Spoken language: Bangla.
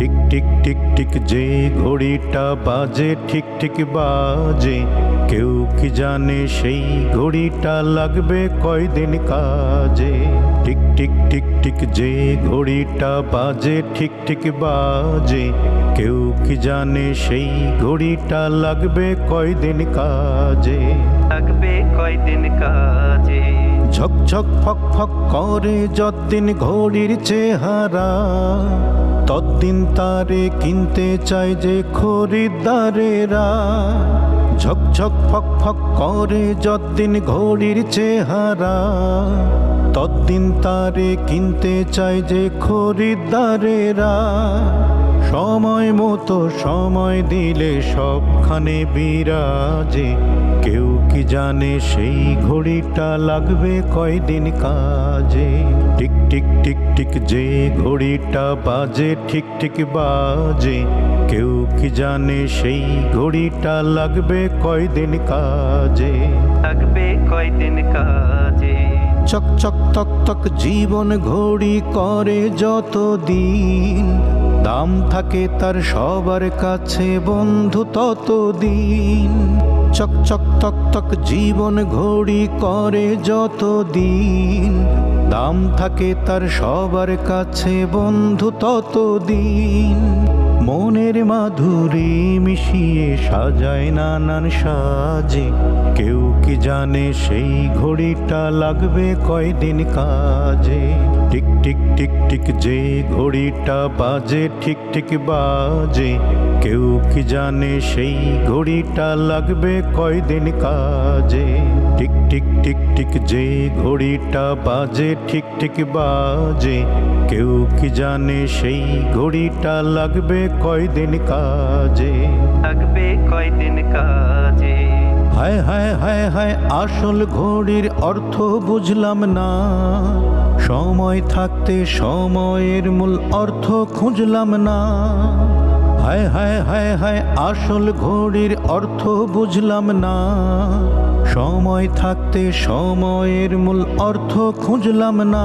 টিক টিক টিক টিক যে ঘড়িটা বাজে ঠিক ঠিক বাজে। কেউ কি জানে সেই ঘড়িটা লাগবে কয়দিন কাজে? টিক টিক টিক টিক যে ঘড়িটা বাজে ঠিক ঠিক বাজে। কেউ কি জানে সেই ঘড়িটা লাগবে কয়দিন কাজে? লাগবে কয়দিন কাজে? ঝকঝক ফক ফক করে যতদিন ঘড়ির চেহারা। ততদিন তারে কিনতে চায় যে খরিদ্দারেরা। ঝকঝক ফক ফক করে যতদিন ঘড়ির চেহারা। তদ্দিন তারে কিনতে চায় যে খরিদ্দারেরা। সময় মতো সময় দিলে সবখানে বিরাজে। কেউ কি জানে সেই ঘড়িটা লাগবে কয়দিন কাজে? টিক টিক টিক যে ঘড়িটা বাজে ঠিক ঠিক বাজে। কেউ কি জানে সেই ঘড়িটা লাগবে কয়দিন কাজে? লাগবে কয়দিন কাজে? চক চক তক তক জীবন ঘড়ি করে যত দিন দাম থাকে তার সবার কাছে, বন্ধু তত দিন চক চক তক তক জীবন ঘড়ি করে যত দিন দাম থাকে তার সবার কাছে, বন্ধু তত দিন মনের মাধুরী সাজায় নানান সাজে। কেউ কি জানে সেই ঘড়িটা লাগবে কয়দিন কাজে? টিক টিক টিক টিক, যে ঘড়িটা বাজে, ঠিক ঠিক বাজে। কেউ কি জানে সেই ঘড়িটা লাগবে কয়দিন কাজে? টিক টিক টিক টিক যে ঘড়িটা বাজে ঠিক ঠিক বাজে। কেউ কি জানে সেই ঘড়িটা লাগবে কয়দিন কাজে? লাগবে কয়দিন কাজে? হায় হায় হায় হায় আসল ঘড়ির অর্থ বুঝলাম না। সময় থাকতে সময়ের মূল অর্থ খুঁজলাম না। হায় হায় হায় হায়, আসল ঘড়ির অর্থ বুঝলাম না। সময় থাকতে সময়ের মূল অর্থ খুঁজলাম না।